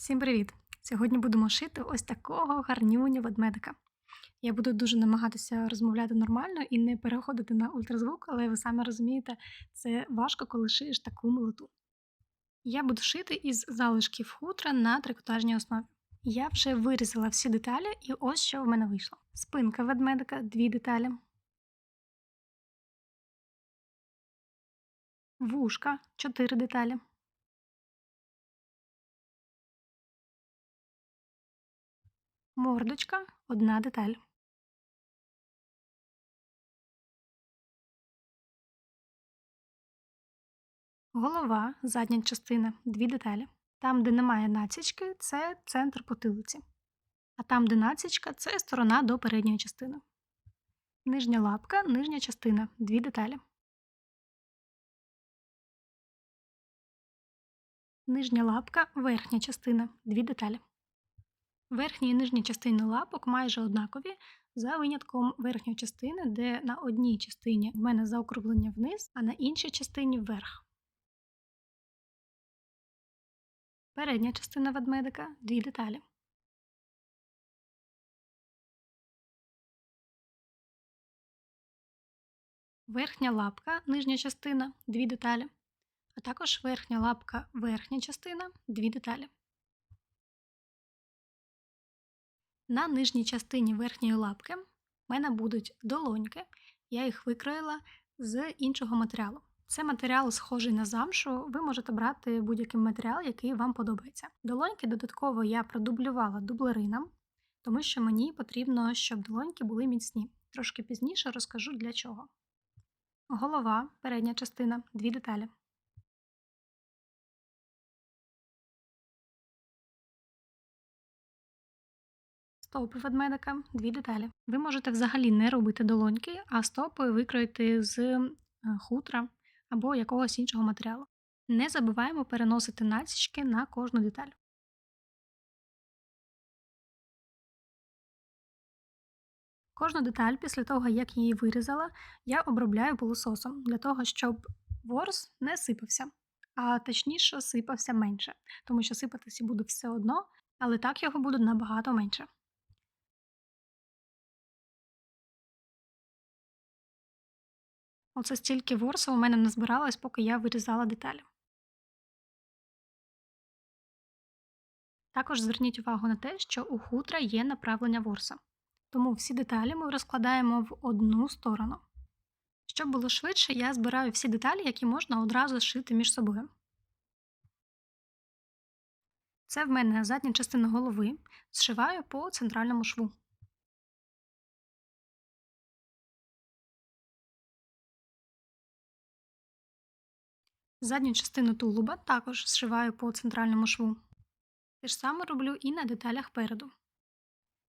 Всім привіт! Сьогодні будемо шити ось такого гарнюню ведмедика. Я буду дуже намагатися розмовляти нормально і не переходити на ультразвук, але ви самі розумієте, це важко, коли шиєш таку милоту. Я буду шити із залишків хутра на трикотажній основі. Я вже вирізала всі деталі, і ось що в мене вийшло: спинка ведмедика, дві деталі, вушка, чотири деталі. Мордочка одна деталь. Голова, задня частина дві деталі. Там, де немає націчки, це центр потилиці. А там, де націчка, це сторона до передньої частини. Нижня лапка, нижня частина дві деталі. Нижня лапка, верхня частина дві деталі. Верхні і нижні частини лапок майже однакові, за винятком верхньої частини, де на одній частині в мене заокруглення вниз, а на іншій частині вверх. Передня частина ведмедика дві деталі. Верхня лапка, нижня частина дві деталі, а також верхня лапка, верхня частина дві деталі. На нижній частині верхньої лапки в мене будуть долоньки. Я їх викроїла з іншого матеріалу. Це матеріал схожий на замшу, ви можете брати будь-який матеріал, який вам подобається. Долоньки додатково я продублювала дублерином, тому що мені потрібно, щоб долоньки були міцні. Трошки пізніше розкажу для чого. Голова, передня частина, дві деталі. Стопи ведмедика дві деталі. Ви можете взагалі не робити долоньки, а стопи викроїти з е, хутра або якогось іншого матеріалу. Не забуваємо переносити насічки на кожну деталь. Кожну деталь після того, як її вирізала, я обробляю пилососом для того, щоб ворс не сипався, а точніше сипався менше, тому що сипатися буде все одно, але так його буде набагато менше. Оце стільки ворсу у мене назбиралось, поки я вирізала деталі. Також зверніть увагу на те, що у хутра є направлення ворса. Тому всі деталі ми розкладаємо в одну сторону. Щоб було швидше, я збираю всі деталі, які можна одразу зшити між собою. Це в мене задня частина голови. Зшиваю по центральному шву. Задню частину тулуба також зшиваю по центральному шву. Те ж саме роблю і на деталях переду.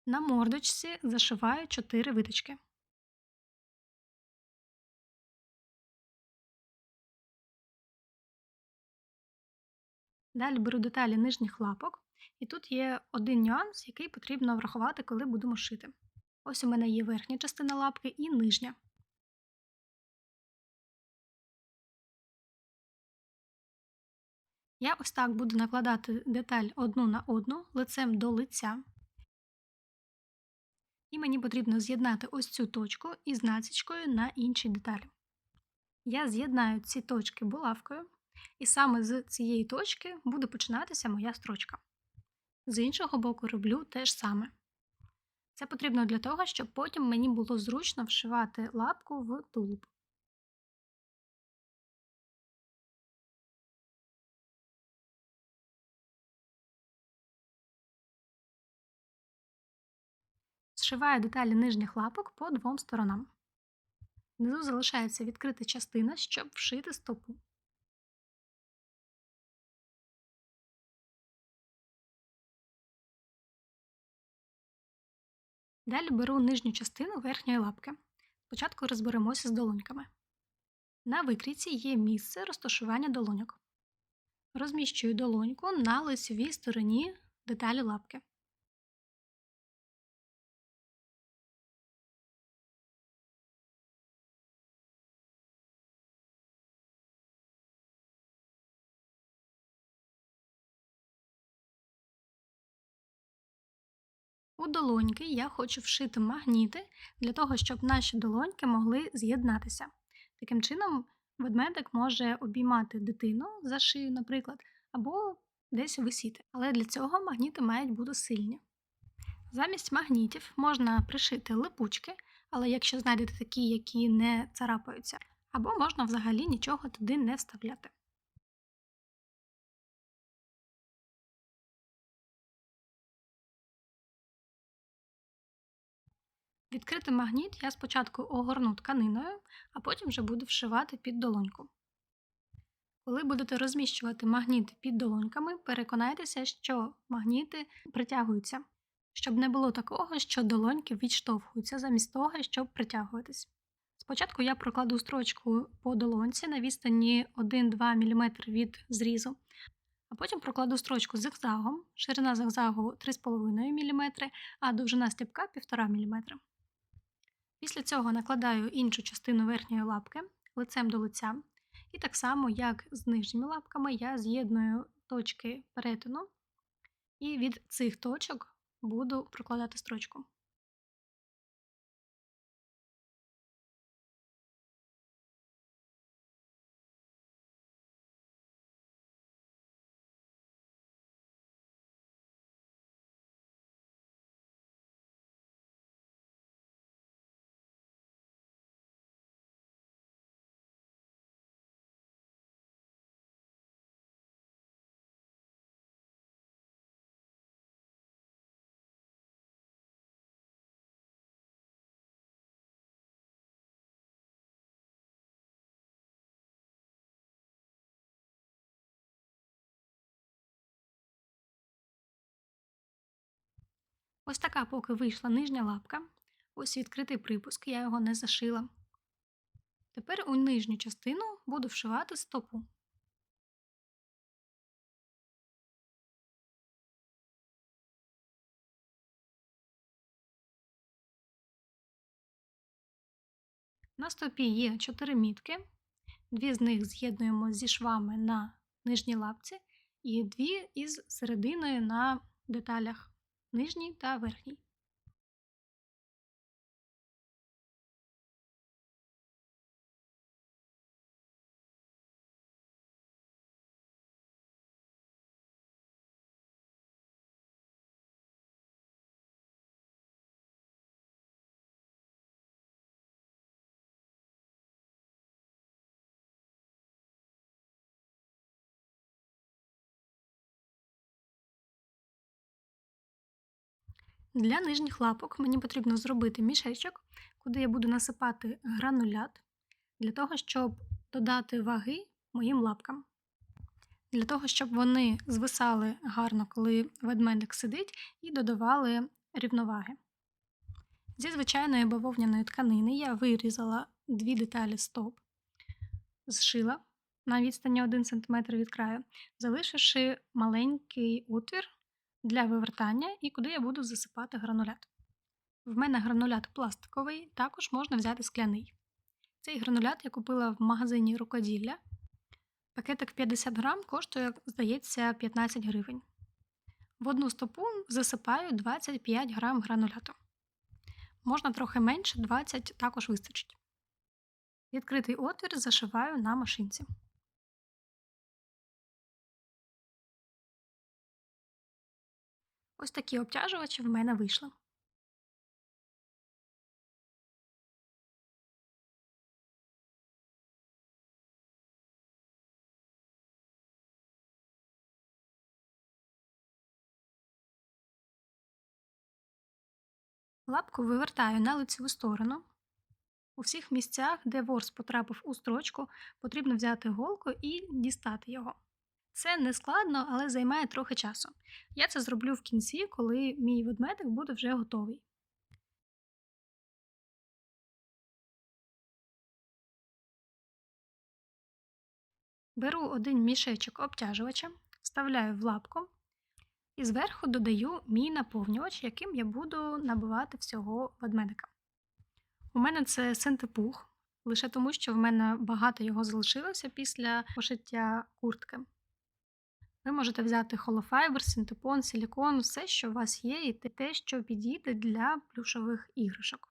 На мордочці зашиваю 4 виточки. Далі беру деталі нижніх лапок, і тут є один нюанс, який потрібно врахувати, коли будемо шити. Ось у мене є верхня частина лапки і нижня. Я ось так буду накладати деталь одну на одну лицем до лиця. І мені потрібно з'єднати ось цю точку із націчкою на іншій деталі. Я з'єднаю ці точки булавкою, і саме з цієї точки буде починатися моя строчка. З іншого боку, роблю те ж саме. Це потрібно для того, щоб потім мені було зручно вшивати лапку в тулуб. Зшиваю деталі нижніх лапок по двом сторонам. Внизу залишається відкрита частина, щоб вшити стопу. Далі беру нижню частину верхньої лапки. Спочатку розберемося з долоньками. На викрійці є місце розташування долоньок. Розміщую долоньку на лицевій стороні деталі лапки. У долоньки я хочу вшити магніти для того, щоб наші долоньки могли з'єднатися. Таким чином, ведмедик може обіймати дитину за шию, наприклад, або десь висіти. Але для цього магніти мають бути сильні. Замість магнітів можна пришити липучки, але якщо знайдете такі, які не царапаються, або можна взагалі нічого туди не вставляти. Відкритий магніт я спочатку огорну тканиною, а потім вже буду вшивати під долоньку. Коли будете розміщувати магніти під долоньками, переконайтеся, що магніти притягуються, щоб не було такого, що долоньки відштовхуються замість того, щоб притягуватись. Спочатку я прокладу строчку по долонці на відстані 1-2 мм від зрізу, а потім прокладу строчку зигзагом, ширина зигзагу 3,5 мм, а довжина стіпка 1,5 мм. Після цього накладаю іншу частину верхньої лапки лицем до лиця. І так само, як з нижніми лапками, я з'єдную точки перетину, і від цих точок буду прокладати строчку. Ось така поки вийшла нижня лапка. Ось відкритий припуск, я його не зашила. Тепер у нижню частину буду вшивати стопу. На стопі є 4 мітки, дві з них з'єднуємо зі швами на нижній лапці, і дві із серединою на деталях нижній та верхній. Для нижніх лапок мені потрібно зробити мішечок, куди я буду насипати гранулят для того, щоб додати ваги моїм лапкам. Для того, щоб вони звисали гарно, коли ведмедик сидить, і додавали рівноваги. Зі звичайної бавовняної тканини я вирізала дві деталі стоп, зшила на відстані 1 см від краю, залишивши маленький отвір для вивертання і куди я буду засипати гранулят. В мене гранулят пластиковий, також можна взяти скляний. Цей гранулят я купила в магазині рукоділля. Пакетик 50 грам коштує, здається, 15 гривень. В одну стопу засипаю 25 грам грануляту. Можна трохи менше, 20 також вистачить. Відкритий отвір зашиваю на машинці. Ось такі обтяжувачі в мене вийшли. Лапку вивертаю на лицеву сторону. У всіх місцях, де ворс потрапив у строчку, потрібно взяти голку і дістати його. Це не складно, але займає трохи часу. Я це зроблю в кінці, коли мій ведмедик буде вже готовий. Беру один мішечок обтяжувача, вставляю в лапку і зверху додаю мій наповнювач, яким я буду набивати всього ведмедика. У мене це синтепух, лише тому, що в мене багато його залишилося після пошиття куртки. Ви можете взяти холофайбер, синтепон, силікон, все, що у вас є, і те, що підійде для плюшових іграшок.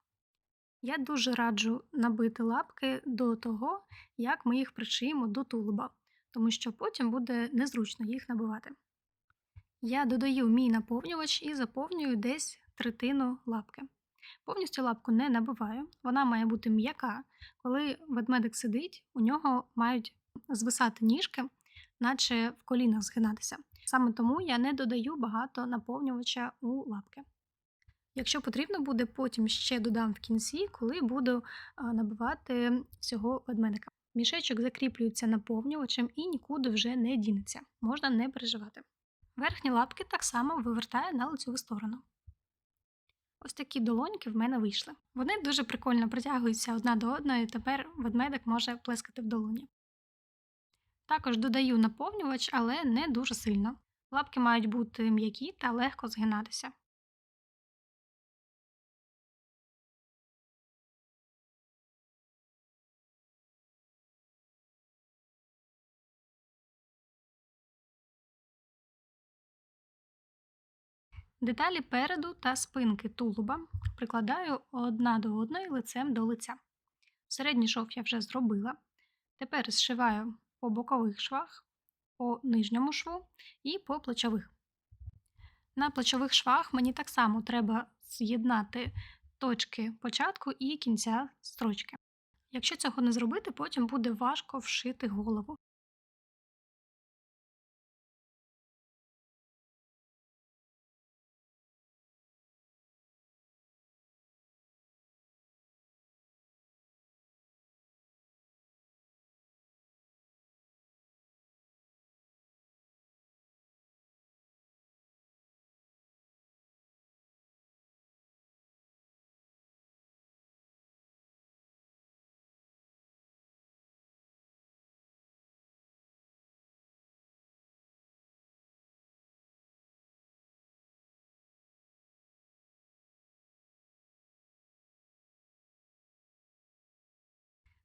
Я дуже раджу набити лапки до того, як ми їх пришиємо до тулуба, тому що потім буде незручно їх набивати. Я додаю мій наповнювач і заповнюю десь третину лапки. Повністю лапку не набиваю, вона має бути м'яка. Коли ведмедик сидить, у нього мають звисати ніжки, наче в колінах згинатися. Саме тому я не додаю багато наповнювача у лапки. Якщо потрібно буде, потім ще додам в кінці, коли буду набивати всього ведмедика. Мішечок закріплюється наповнювачем і нікуди вже не дінеться, можна не переживати. Верхні лапки так само вивертаю на лицеву сторону. Ось такі долоньки в мене вийшли. Вони дуже прикольно притягуються одна до одної, і тепер ведмедик може плескати в долоні. Також додаю наповнювач, але не дуже сильно. Лапки мають бути м'які та легко згинатися. Деталі переду та спинки тулуба прикладаю одна до одної лицем до лиця. Середній шов я вже зробила. Тепер зшиваю по бокових швах, по нижньому шву і по плечових. На плечових швах мені так само треба з'єднати точки початку і кінця строчки. Якщо цього не зробити, потім буде важко вшити голову.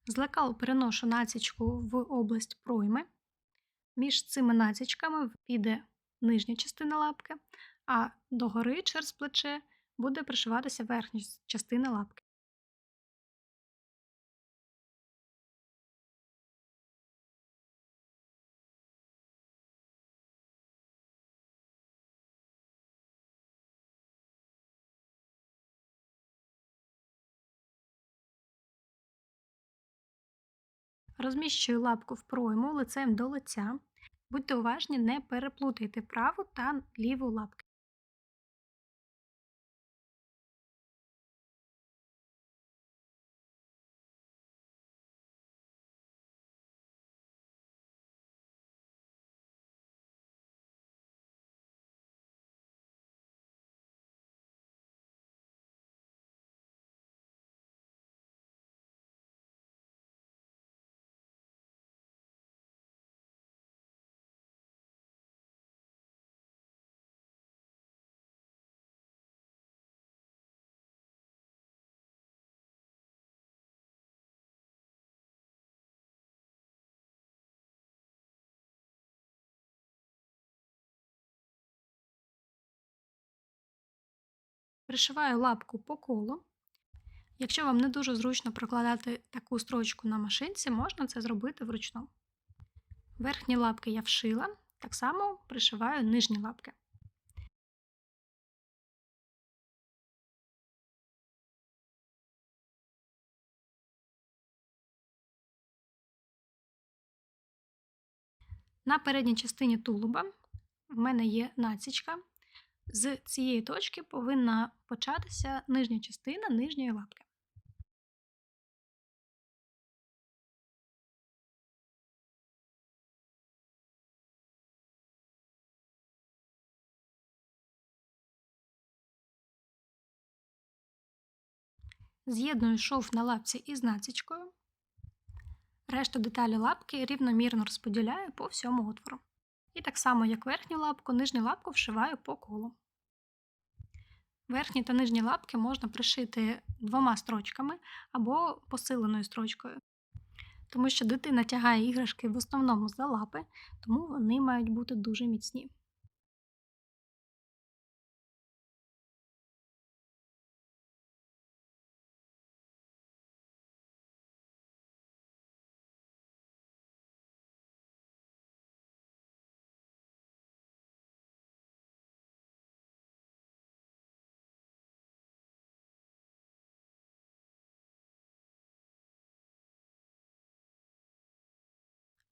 З переношу націчку в область пройми. Між цими націчками піде нижня частина лапки, а догори через плече буде пришиватися верхня частина лапки. Розміщую лапку в пройму лицем до лиця. Будьте уважні, не переплутайте праву та ліву лапки. Пришиваю лапку по колу. Якщо вам не дуже зручно прокладати таку строчку на машинці, можна це зробити вручну. Верхні лапки я вшила, так само пришиваю нижні лапки. На передній частині тулуба в мене є націчка, з цієї точки повинна початися нижня частина нижньої лапки. З'єдную шов на лапці із націчкою. Решту деталі лапки рівномірно розподіляю по всьому отвору. І так само, як верхню лапку, нижню лапку вшиваю по колу. Верхні та нижні лапки можна пришити двома строчками або посиленою строчкою. тому що дитина тягає іграшки в основному за лапи, тому вони мають бути дуже міцні.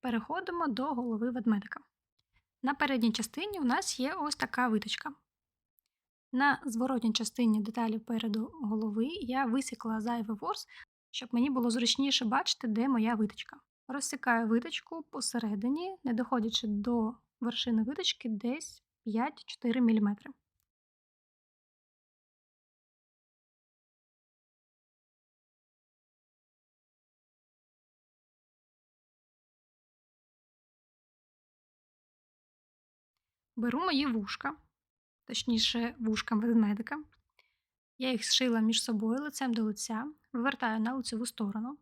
Переходимо до голови ведмедика. На передній частині у нас є ось така виточка. На зворотній частині деталі переду голови я висікла зайвий ворс, щоб мені було зручніше бачити, де моя виточка. Розсікаю виточку посередині, не доходячи до вершини виточки десь 5-4 мм. Беру мої вушка, точніше, вушка ведмедика. Я їх зшила між собою лицем до лиця, вивертаю на лицеву сторону.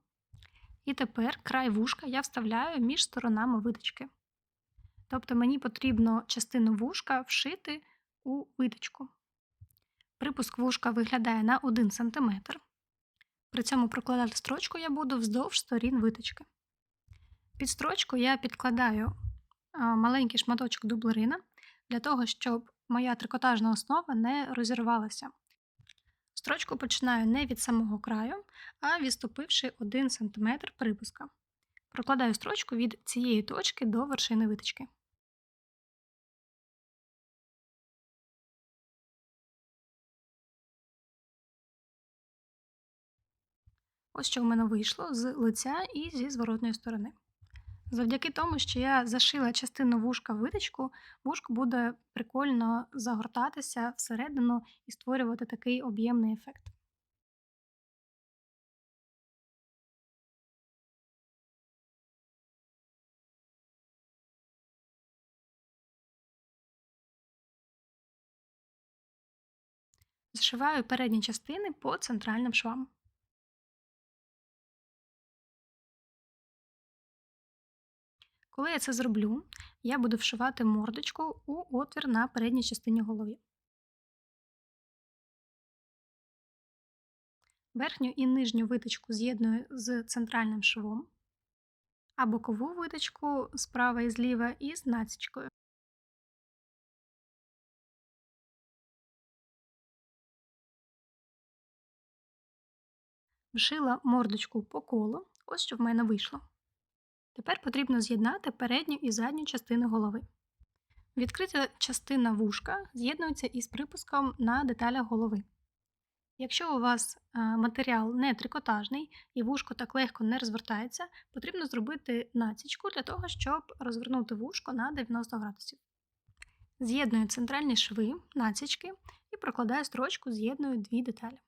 І тепер край вушка я вставляю між сторонами виточки. Тобто мені потрібно частину вушка вшити у виточку. Припуск вушка виглядає на 1 см. При цьому прокладати строчку я буду вздовж сторін виточки. Під строчку я підкладаю маленький шматочок дублерина для того, щоб моя трикотажна основа не розірвалася. Строчку починаю не від самого краю, а відступивши 1 см припуска. Прокладаю строчку від цієї точки до вершини виточки. Ось що в мене вийшло з лиця і зі зворотної сторони. Завдяки тому, що я зашила частину вушка в виточку, вушко буде прикольно загортатися всередину і створювати такий об'ємний ефект. Зшиваю передні частини по центральним швам. Коли я це зроблю, я буду вшивати мордочку у отвір на передній частині голови. Верхню і нижню виточку з'єдную з центральним швом, а бокову виточку справа і зліва із націчкою. Вшила мордочку по колу, ось що в мене вийшло. Тепер потрібно з'єднати передню і задню частини голови. Відкрита частина вушка з'єднується із припуском на деталях голови. Якщо у вас е, матеріал не трикотажний і вушко так легко не розвертається, потрібно зробити націчку для того, щоб розвернути вушко на 90 градусів. З'єдную центральні шви, націчки і прокладаю строчку, з'єдную дві деталі.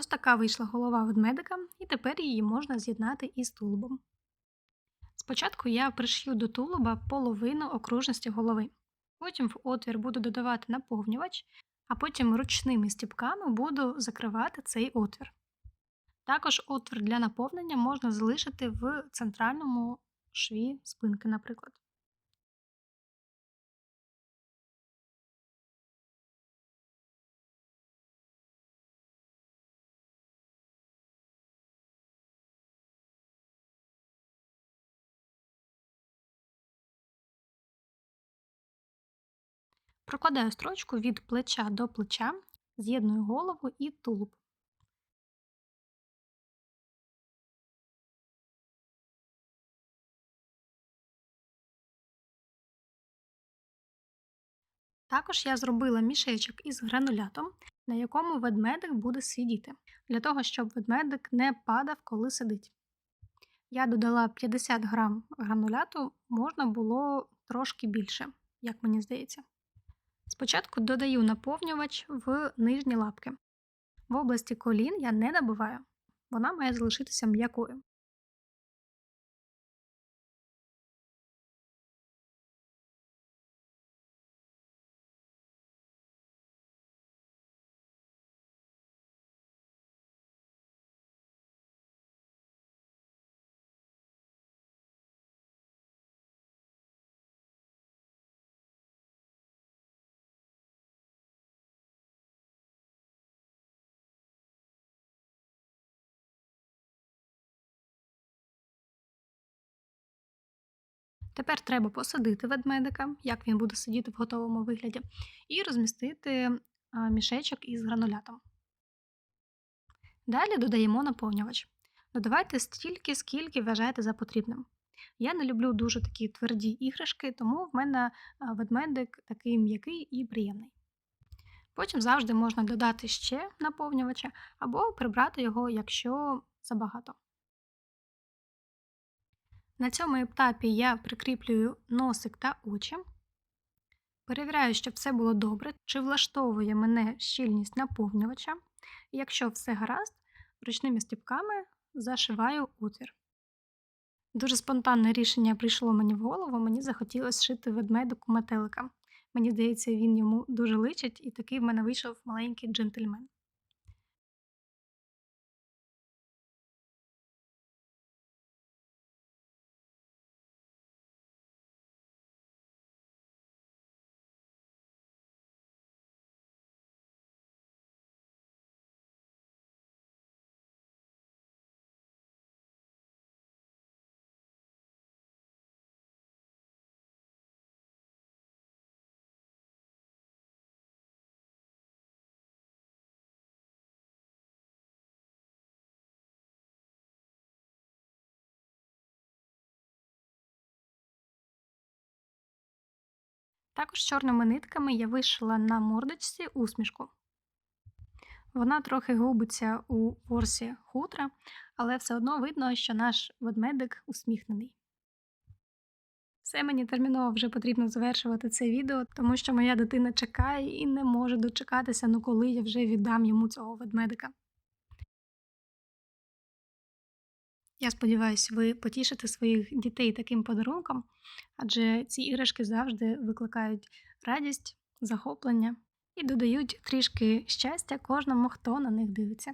Ось така вийшла голова ведмедика, і тепер її можна з'єднати із тулубом. Спочатку я пришью до тулуба половину окружності голови. Потім в отвір буду додавати наповнювач, а потім ручними стіпками буду закривати цей отвір. Також отвір для наповнення можна залишити в центральному шві спинки, наприклад. Прокладаю строчку від плеча до плеча, з'єдную голову і тулуб. Також я зробила мішечок із гранулятом, на якому ведмедик буде сидіти, для того, щоб ведмедик не падав, коли сидить. Я додала 50 грам грануляту, можна було трошки більше, як мені здається. Спочатку додаю наповнювач в нижні лапки. В області колін я не набиваю, вона має залишитися м'якою. Тепер треба посадити ведмедика, як він буде сидіти в готовому вигляді, і розмістити мішечок із гранулятом. Далі додаємо наповнювач. Додавайте стільки, скільки вважаєте за потрібним. Я не люблю дуже такі тверді іграшки, тому в мене ведмедик такий м'який і приємний. Потім завжди можна додати ще наповнювача або прибрати його, якщо забагато. На цьому етапі я прикріплюю носик та очі. Перевіряю, щоб все було добре, чи влаштовує мене щільність наповнювача. Якщо все гаразд, ручними стіпками зашиваю отвір. Дуже спонтанне рішення прийшло мені в голову, мені захотілося шити ведмедику метелика. Мені здається, він йому дуже личить, і такий в мене вийшов маленький джентльмен. Також чорними нитками я вишила на мордочці усмішку. Вона трохи губиться у ворсі хутра, але все одно видно, що наш ведмедик усміхнений. Все мені терміново вже потрібно завершувати це відео, тому що моя дитина чекає і не може дочекатися, ну коли я вже віддам йому цього ведмедика. Я сподіваюся, ви потішите своїх дітей таким подарунком, адже ці іграшки завжди викликають радість, захоплення і додають трішки щастя кожному, хто на них дивиться.